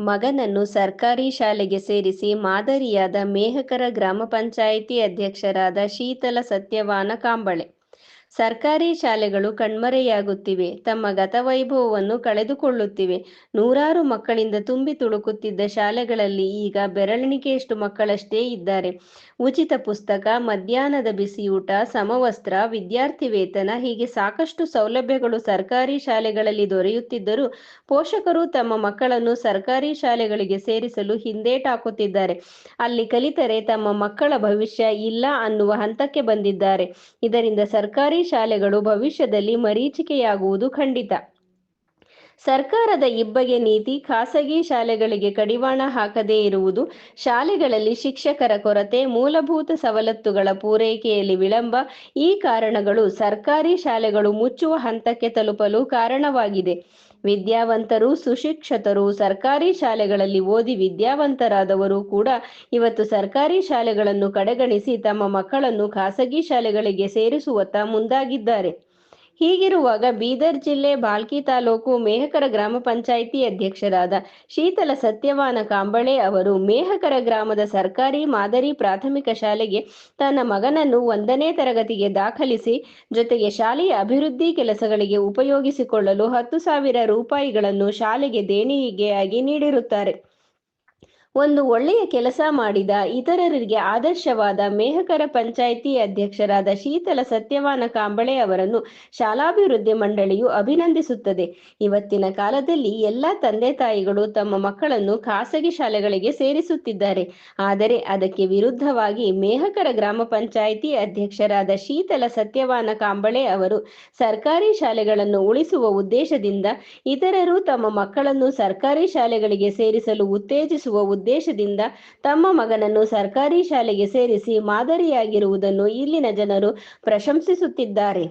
ಮಗನನ್ನು ಸರ್ಕಾರಿ ಶಾಲೆಗೆ ಸೇರಿಸಿ ಮಾದರಿಯಾದ ಮೇಹಕರ ಗ್ರಾಮ ಪಂಚಾಯಿತಿ ಅಧ್ಯಕ್ಷರಾದ ಶೀತಲ ಸತ್ಯವಾನ ಕಾಂಬಳೆ. ಸರ್ಕಾರಿ ಶಾಲೆಗಳು ಕಣ್ಮರೆಯಾಗುತ್ತಿವೆ. ತಮ್ಮ ಗತವೈಭವವನ್ನು ಕಳೆದುಕೊಳ್ಳುತ್ತಿವೆ. ನೂರಾರು ಮಕ್ಕಳಿಂದ ತುಂಬಿ ತುಳುಕುತ್ತಿದ್ದ ಶಾಲೆಗಳಲ್ಲಿ ಈಗ ಬೆರಳೆಣಿಕೆಯಷ್ಟು ಮಕ್ಕಳಷ್ಟೇ ಇದ್ದಾರೆ. ಉಚಿತ ಪುಸ್ತಕ, ಮಧ್ಯಾಹ್ನದ ಬಿಸಿಯೂಟ, ಸಮವಸ್ತ್ರ ವಿದ್ಯಾರ್ಥಿ ವೇತನ ಹೀಗೆ ಸಾಕಷ್ಟು ಸೌಲಭ್ಯಗಳು ಸರ್ಕಾರಿ ಶಾಲೆಗಳಲ್ಲಿ ದೊರೆಯುತ್ತಿದ್ದರೂ ಪೋಷಕರು ತಮ್ಮ ಮಕ್ಕಳನ್ನು ಸರ್ಕಾರಿ ಶಾಲೆಗಳಿಗೆ ಸೇರಿಸಲು ಹಿಂದೇಟಾಕುತ್ತಿದ್ದಾರೆ ಅಲ್ಲಿ ಕಲಿತರೆ ತಮ್ಮ ಮಕ್ಕಳ ಭವಿಷ್ಯ ಇಲ್ಲ ಅನ್ನುವ ಹಂತಕ್ಕೆ ಬಂದಿದ್ದಾರೆ. ಇದರಿಂದ ಸರ್ಕಾರಿ ಶಾಲೆಗಳು ಭವಿಷ್ಯದಲ್ಲಿ ಮರೀಚಿಕೆಯಾಗುವುದು ಖಂಡಿತ. ಸರ್ಕಾರದ ಇಬ್ಬಗೆ ನೀತಿ, ಖಾಸಗಿ ಶಾಲೆಗಳಿಗೆ ಕಡಿವಾಣ ಹಾಕದೇ ಇರುವುದು, ಶಾಲೆಗಳಲ್ಲಿ ಶಿಕ್ಷಕರ ಕೊರತೆ, ಮೂಲಭೂತ ಸವಲತ್ತುಗಳ ಪೂರೈಕೆಯಲ್ಲಿ ವಿಳಂಬ, ಈ ಕಾರಣಗಳು ಸರ್ಕಾರಿ ಶಾಲೆಗಳು ಮುಚ್ಚುವ ಹಂತಕ್ಕೆ ತಲುಪಲು ಕಾರಣವಾಗಿದೆ. ವಿದ್ಯಾವಂತರು, ಸುಶಿಕ್ಷತರು, ಸರ್ಕಾರಿ ಶಾಲೆಗಳಲ್ಲಿ ಓದಿ ವಿದ್ಯಾವಂತರಾದವರು ಕೂಡ ಇವತ್ತು ಸರ್ಕಾರಿ ಶಾಲೆಗಳನ್ನು ಕಡೆಗಣಿಸಿ ತಮ್ಮ ಮಕ್ಕಳನ್ನು ಖಾಸಗಿ ಶಾಲೆಗಳಿಗೆ ಸೇರಿಸುವತ್ತ ಮುಂದಾಗಿದ್ದಾರೆ. ಹೀಗಿರುವಾಗ ಬೀದರ್ ಜಿಲ್ಲೆ ಬಾಲ್ಕಿ ತಾಲೂಕು ಮೇಹಕರ ಗ್ರಾಮ ಪಂಚಾಯಿತಿ ಅಧ್ಯಕ್ಷರಾದ ಶೀತಲ ಸತ್ಯವಾನ ಕಾಂಬಳೆ ಅವರು ಮೇಹಕರ ಗ್ರಾಮದ ಸರ್ಕಾರಿ ಮಾದರಿ ಪ್ರಾಥಮಿಕ ಶಾಲೆಗೆ ತನ್ನ ಮಗನನ್ನು ಒಂದನೇ ತರಗತಿಗೆ ದಾಖಲಿಸಿ, ಜೊತೆಗೆ ಶಾಲೆಯ ಅಭಿವೃದ್ಧಿ ಕೆಲಸಗಳಿಗೆ ಉಪಯೋಗಿಸಿಕೊಳ್ಳಲು ಹತ್ತು ಸಾವಿರ ರೂಪಾಯಿಗಳನ್ನು ಶಾಲೆಗೆ ದೇಣಿಗೆಯಾಗಿ ನೀಡಿರುತ್ತಾರೆ. ಒಂದು ಒಳ್ಳೆಯ ಕೆಲಸ ಮಾಡಿದ ಇತರರಿಗೆ ಆದರ್ಶವಾದ ಮೇಹಕರ ಪಂಚಾಯಿತಿ ಅಧ್ಯಕ್ಷರಾದ ಶೀತಲ ಸತ್ಯವಾನ ಕಾಂಬಳೆ ಅವರನ್ನು ಶಾಲಾಭಿವೃದ್ಧಿ ಮಂಡಳಿಯು ಅಭಿನಂದಿಸುತ್ತದೆ. ಇವತ್ತಿನ ಕಾಲದಲ್ಲಿ ಎಲ್ಲಾ ತಂದೆ ತಾಯಿಗಳು ತಮ್ಮ ಮಕ್ಕಳನ್ನು ಖಾಸಗಿ ಶಾಲೆಗಳಿಗೆ ಸೇರಿಸುತ್ತಿದ್ದಾರೆ. ಆದರೆ ಅದಕ್ಕೆ ವಿರುದ್ಧವಾಗಿ ಮೇಹಕರ ಗ್ರಾಮ ಪಂಚಾಯಿತಿ ಅಧ್ಯಕ್ಷರಾದ ಶೀತಲ ಸತ್ಯವಾನ ಕಾಂಬಳೆ ಅವರು ಸರ್ಕಾರಿ ಶಾಲೆಗಳನ್ನು ಉಳಿಸುವ ಉದ್ದೇಶದಿಂದ ಇತರರು ತಮ್ಮ ಮಕ್ಕಳನ್ನು ಸರ್ಕಾರಿ ಶಾಲೆಗಳಿಗೆ ಸೇರಿಸಲು ಉತ್ತೇಜಿಸುವ ಉದ್ದೇಶದಿಂದ ತಮ್ಮ ಮಗನನ್ನು ಸರ್ಕಾರಿ ಶಾಲೆಗೆ ಸೇರಿಸಿ ಮಾದರಿಯಾಗಿರುವುದನ್ನು ಇಲ್ಲಿನ ಜನರು ಪ್ರಶಂಸಿಸುತ್ತಿದ್ದಾರೆ.